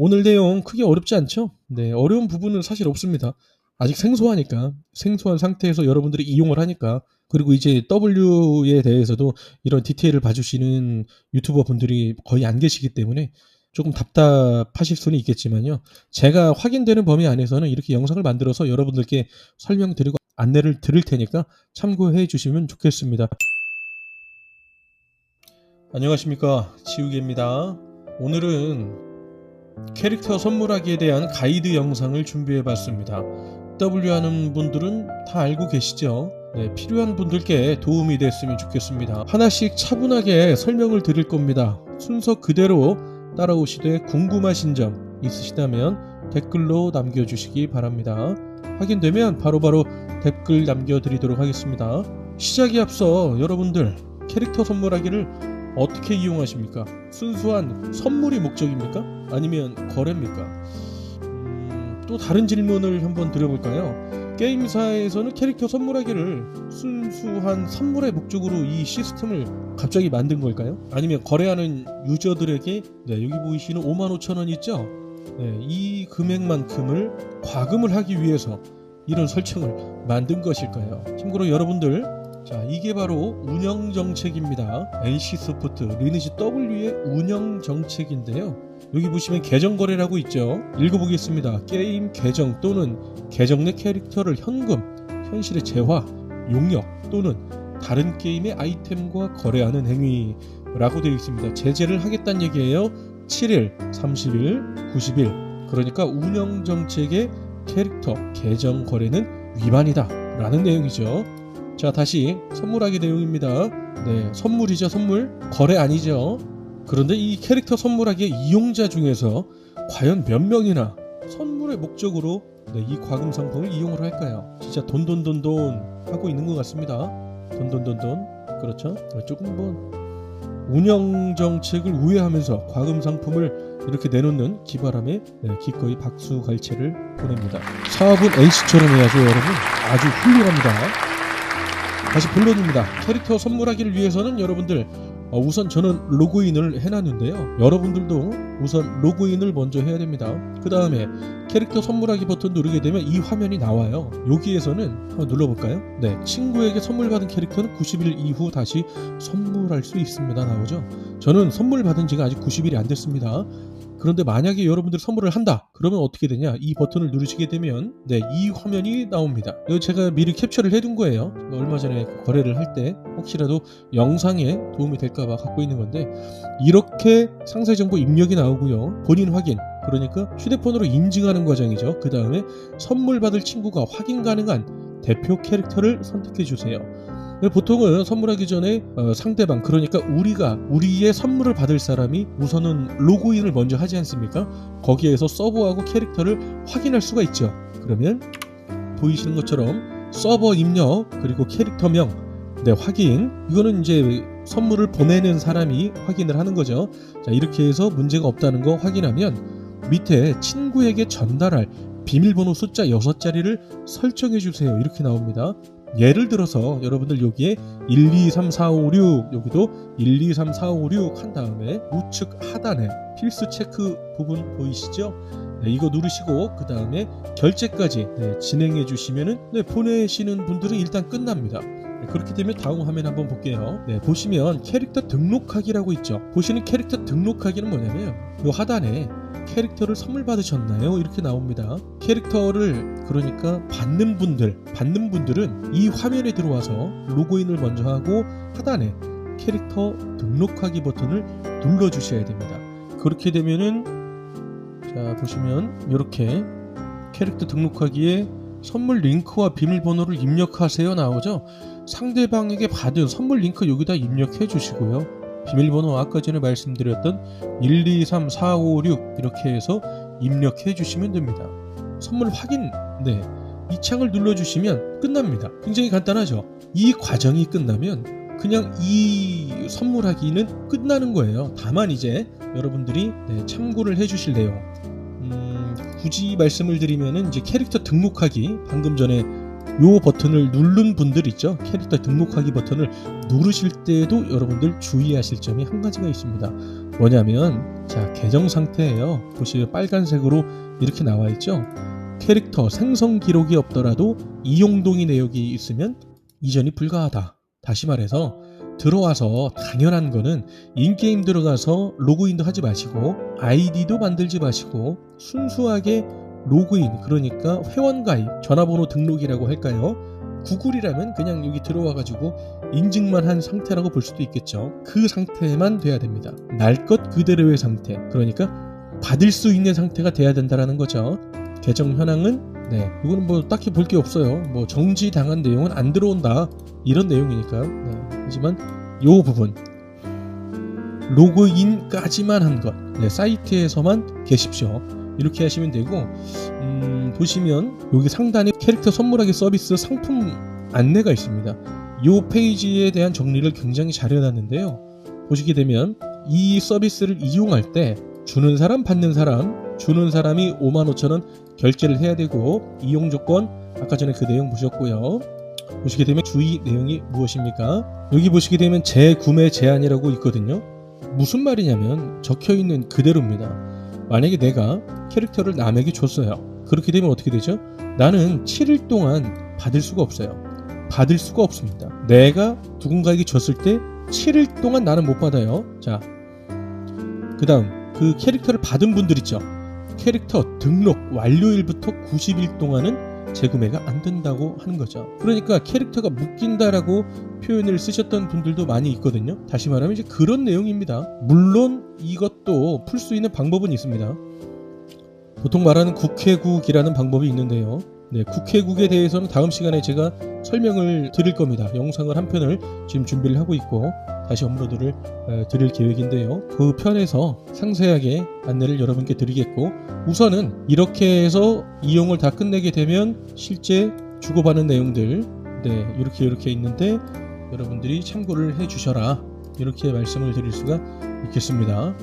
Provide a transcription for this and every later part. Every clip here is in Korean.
오늘 내용 크게 어렵지 않죠? 네, 어려운 부분은 사실 없습니다. 아직 생소하니까, 생소한 상태에서 여러분들이 이용을 하니까, 그리고 이제 W에 대해서도 이런 디테일을 봐주시는 유튜버 분들이 거의 안 계시기 때문에 조금 답답하실 수는 있겠지만요. 제가 확인되는 범위 안에서는 이렇게 영상을 만들어서 여러분들께 설명드리고 안내를 드릴 테니까 참고해 주시면 좋겠습니다. 안녕하십니까. 지우개입니다. 오늘은 캐릭터 선물하기에 대한 가이드 영상을 준비해 봤습니다. W 하는 분들은 다 알고 계시죠? 네, 필요한 분들께 도움이 됐으면 좋겠습니다. 하나씩 차분하게 설명을 드릴 겁니다. 순서 그대로 따라오시되 궁금하신 점 있으시다면 댓글로 남겨주시기 바랍니다. 확인되면 바로바로 바로 댓글 남겨드리도록 하겠습니다. 시작에 앞서 여러분들 캐릭터 선물하기를 어떻게 이용하십니까? 순수한 선물이 목적입니까? 아니면 거래입니까? 음, 또 다른 질문을 한번 드려볼까요? 게임사에서는 캐릭터 선물하기를 순수한 선물의 목적으로 이 시스템을 갑자기 만든 걸까요? 아니면 거래하는 유저들에게 네, 여기 보이시는 5만 5천 원 있죠? 네, 이 금액만큼을 과금을 하기 위해서 이런 설정을 만든 것일까요? 참고로 여러분들 자, 이게 바로 운영 정책입니다. NC 소프트 리니지 W의 운영 정책인데요. 여기 보시면 계정 거래라고 있죠. 읽어보겠습니다. 게임 계정 또는 계정 내 캐릭터를 현금, 현실의 재화, 용역 또는 다른 게임의 아이템과 거래하는 행위라고 되어 있습니다. 제재를 하겠다는 얘기예요. 7일, 30일, 90일. 그러니까 운영 정책의 캐릭터 계정 거래는 위반이다. 라는 내용이죠. 자, 다시 선물하기 내용입니다. 네, 선물이죠, 선물. 거래 아니죠. 그런데 이 캐릭터 선물하기의 이용자 중에서 과연 몇 명이나 선물의 목적으로 네, 이 과금 상품을 이용을 할까요? 진짜 돈돈돈돈 하고 있는 것 같습니다. 돈돈돈돈. 그렇죠? 조금 뭐 운영 정책을 우회하면서 과금 상품을 이렇게 내놓는 기바람에 네, 기꺼이 박수 갈채를 보냅니다. 사업은 NC처럼 해야죠, 여러분. 아주 훌륭합니다. 다시 본론입니다. 캐릭터 선물하기를 위해서는 여러분들 어, 우선 저는 로그인을 해놨는데요. 여러분들도 우선 로그인을 먼저 해야 됩니다. 그 다음에 캐릭터 선물하기 버튼 누르게 되면 이 화면이 나와요. 여기에서는 한번 눌러볼까요? 네, 친구에게 선물 받은 캐릭터는 90일 이후 다시 선물할 수 있습니다. 나오죠? 저는 선물 받은 지가 아직 90일이 안 됐습니다. 그런데 만약에 여러분들 선물을 한다 그러면 어떻게 되냐? 이 버튼을 누르시게 되면 네 이 화면이 나옵니다. 이거 제가 미리 캡처를 해둔 거예요. 얼마 전에 거래를 할 때 혹시라도 영상에 도움이 될까봐 갖고 있는 건데 이렇게 상세 정보 입력이 나오고요. 본인 확인. 그러니까 휴대폰으로 인증하는 과정이죠. 그 다음에 선물 받을 친구가 확인 가능한 대표 캐릭터를 선택해 주세요 보통은 선물하기 전에 어, 상대방 그러니까 우리가 우리의 선물을 받을 사람이 우선은 로그인을 먼저 하지 않습니까? 거기에서 서버하고 캐릭터를 확인할 수가 있죠. 그러면 보이시는 것처럼 서버 입력 그리고 캐릭터명 네 확인 이거는 이제 선물을 보내는 사람이 확인을 하는 거죠. 자 이렇게 해서 문제가 없다는 거 확인하면 밑에 친구에게 전달할 비밀번호 숫자 6자리를 설정해 주세요. 이렇게 나옵니다. 예를 들어서 여러분들 여기에 1, 2, 3, 4, 5, 6 여기도 1, 2, 3, 4, 5, 6 한 다음에 우측 하단에 필수 체크 부분 보이시죠? 네, 이거 누르시고 그 다음에 결제까지 네, 진행해 주시면은 네, 보내시는 분들은 일단 끝납니다. 네, 그렇게 되면 다음 화면 한번 볼게요. 네, 보시면 캐릭터 등록하기라고 있죠. 보시는 캐릭터 등록하기는 뭐냐면 이 하단에 캐릭터를 선물 받으셨나요? 이렇게 나옵니다. 캐릭터를 그러니까 받는 분들, 받는 분들은 이 화면에 들어와서 로그인을 먼저 하고 하단에 캐릭터 등록하기 버튼을 눌러 주셔야 됩니다. 그렇게 되면은 자 보시면 이렇게 캐릭터 등록하기에 선물 링크와 비밀번호를 입력하세요 나오죠. 상대방에게 받은 선물 링크 여기다 입력해 주시고요. 비밀번호 아까 전에 말씀드렸던 1, 2, 3, 4, 5, 6 이렇게 해서 입력해 주시면 됩니다. 선물 확인, 네. 이 창을 눌러주시면 끝납니다. 굉장히 간단하죠? 이 과정이 끝나면 그냥 이 선물하기는 끝나는 거예요. 다만 이제 여러분들이 네, 참고를 해주실 내용. 음, 굳이 말씀을 드리면은 이제 캐릭터 등록하기 방금 전에 요 버튼을 누른 분들 있죠? 캐릭터 등록하기 버튼을 누르실 때에도 여러분들 주의하실 점이 한 가지가 있습니다. 뭐냐면 자 계정 상태예요. 보시면 빨간색으로 이렇게 나와 있죠? 캐릭터 생성 기록이 없더라도 이용 동의 내역이 있으면 이전이 불가하다. 다시 말해서 들어와서 당연한 거는 인게임 들어가서 로그인도 하지 마시고 아이디도 만들지 마시고 순수하게 로그인 그러니까 회원가입 전화번호 등록이라고 할까요? 구글이라면 그냥 여기 들어와가지고 인증만 한 상태라고 볼 수도 있겠죠. 그 상태만 돼야 됩니다. 날 것 그대로의 상태. 그러니까 받을 수 있는 상태가 돼야 된다라는 거죠. 계정 현황은 네 이거는 뭐 딱히 볼 게 없어요. 뭐 정지 당한 내용은 안 들어온다 이런 내용이니까요. 네. 하지만 요 부분 로그인까지만 한 것. 네, 사이트에서만 계십시오. 이렇게 하시면 되고 음, 보시면 여기 상단에 캐릭터 선물하기 서비스 상품 안내가 있습니다. 이 페이지에 대한 정리를 굉장히 잘 해놨는데요. 보시게 되면 이 서비스를 이용할 때 주는 사람 받는 사람 주는 사람이 55,000원 결제를 해야 되고 이용 조건 아까 전에 그 내용 보셨고요. 보시게 되면 주의 내용이 무엇입니까? 여기 보시게 되면 재구매 제한이라고 있거든요. 무슨 말이냐면 적혀 있는 그대로입니다. 만약에 내가 캐릭터를 남에게 줬어요. 그렇게 되면 어떻게 되죠? 나는 7일 동안 받을 수가 없어요. 받을 수가 없습니다. 내가 누군가에게 줬을 때 7일 동안 나는 못 받아요. 자, 그 다음 그 캐릭터를 받은 분들 있죠. 캐릭터 등록 완료일부터 90일 동안은 재구매가 안 된다고 하는 거죠. 그러니까 캐릭터가 묶인다라고 표현을 쓰셨던 분들도 많이 있거든요. 다시 말하면 이제 그런 내용입니다. 물론 이것도 풀 수 있는 방법은 있습니다. 보통 말하는 국회국이라는 방법이 있는데요. 네, 국회국에 대해서는 다음 시간에 제가 설명을 드릴 겁니다. 영상을 한 편을 지금 준비를 하고 있고 다시 업로드를 드릴 계획인데요. 그 편에서 상세하게 안내를 여러분께 드리겠고 우선은 이렇게 해서 이용을 다 끝내게 되면 실제 주고받는 내용들 네, 이렇게 이렇게 있는데 여러분들이 참고를 해 주셔라. 이렇게 말씀을 드릴 수가 있겠습니다.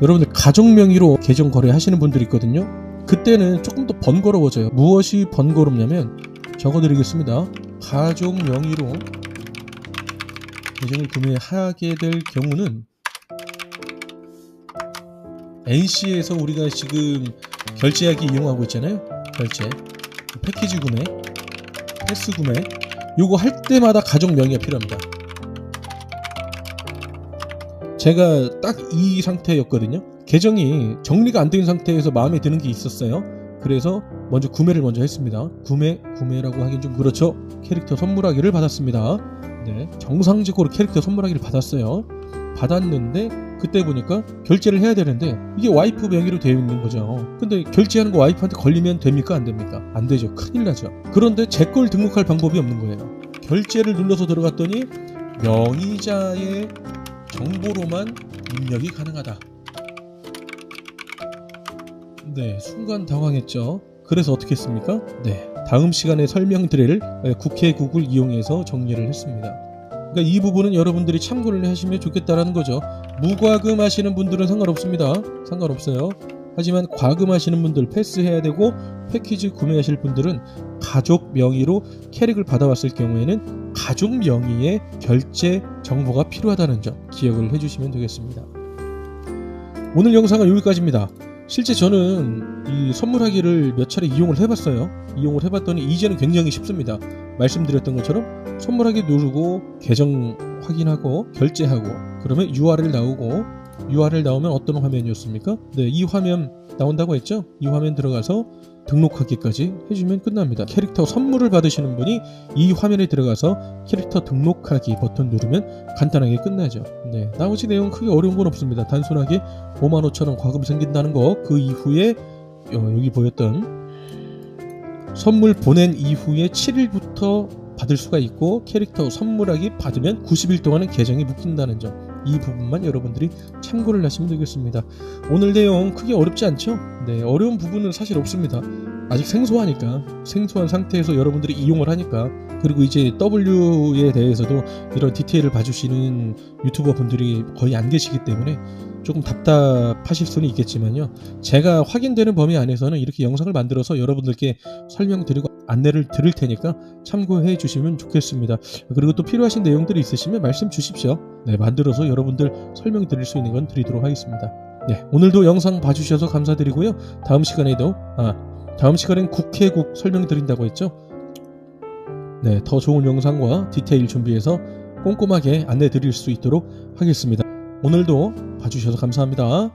여러분들 가족 명의로 계정 거래하시는 분들이 있거든요. 그때는 조금 더 번거로워져요. 무엇이 번거롭냐면 적어드리겠습니다. 가족 명의로 계정을 구매하게 될 경우는 NC에서 우리가 지금 결제하기 이용하고 있잖아요. 결제, 패키지 구매, 패스 구매, 요거 할 때마다 가족 명의가 필요합니다. 제가 딱 이 상태였거든요. 계정이 정리가 안 된 상태에서 마음에 드는 게 있었어요. 그래서 먼저 구매를 먼저 했습니다. 구매, 구매라고 하긴 좀 그렇죠. 캐릭터 선물하기를 받았습니다. 네, 정상적으로 캐릭터 선물하기를 받았어요. 받았는데 그때 보니까 결제를 해야 되는데 이게 와이프 명의로 되어 있는 거죠. 근데 결제하는 거 와이프한테 걸리면 됩니까? 안 됩니까? 안 되죠. 큰일 나죠. 그런데 제 걸 등록할 방법이 없는 거예요. 결제를 눌러서 들어갔더니 명의자의 정보로만 입력이 가능하다. 네, 순간 당황했죠. 그래서 어떻게 했습니까? 네, 다음 시간에 설명드릴 국회 국을 이용해서 정리를 했습니다. 그러니까 이 부분은 여러분들이 참고를 하시면 좋겠다라는 거죠. 무과금 하시는 분들은 상관없습니다. 상관없어요. 하지만 과금 하시는 분들 패스해야 되고 패키지 구매하실 분들은 가족 명의로 캐릭을 받아왔을 경우에는 가족 명의의 결제 정보가 필요하다는 점 기억을 해주시면 되겠습니다. 오늘 영상은 여기까지입니다. 실제 저는 이 선물하기를 몇 차례 이용을 해봤어요. 이용을 해봤더니 이제는 굉장히 쉽습니다. 말씀드렸던 것처럼 선물하기 누르고 계정 확인하고 결제하고 그러면 URL 나오고 URL 나오면 어떤 화면이었습니까? 네, 이 화면 나온다고 했죠? 이 화면 들어가서 등록하기까지 해주면 끝납니다. 캐릭터 선물을 받으시는 분이 이 화면에 들어가서 캐릭터 등록하기 버튼 누르면 간단하게 끝나죠. 네, 나머지 내용 크게 어려운 건 없습니다. 단순하게 55,000원 과금 생긴다는 거 그 이후에 어, 여기 보였던 선물 보낸 이후에 7일부터 받을 수가 있고 캐릭터 선물하기 받으면 90일 동안은 계정이 묶인다는 점 이 부분만 여러분들이 참고를 하시면 되겠습니다. 오늘 내용 크게 어렵지 않죠? 네, 어려운 부분은 사실 없습니다. 아직 생소하니까 생소한 상태에서 여러분들이 이용을 하니까 그리고 이제 W에 대해서도 이런 디테일을 봐주시는 유튜버 분들이 거의 안 계시기 때문에 조금 답답하실 수는 있겠지만요. 제가 확인되는 범위 안에서는 이렇게 영상을 만들어서 여러분들께 설명드리고 안내를 드릴 테니까 참고해 주시면 좋겠습니다. 그리고 또 필요하신 내용들이 있으시면 말씀 주십시오. 네, 만들어서 여러분들 설명 드릴 수 있는 건 드리도록 하겠습니다. 네, 오늘도 영상 봐주셔서 감사드리고요. 다음 시간에도 아 다음 시간엔 국회국 설명드린다고 했죠. 네, 더 좋은 영상과 디테일 준비해서 꼼꼼하게 안내 드릴 수 있도록 하겠습니다. 오늘도 봐주셔서 감사합니다.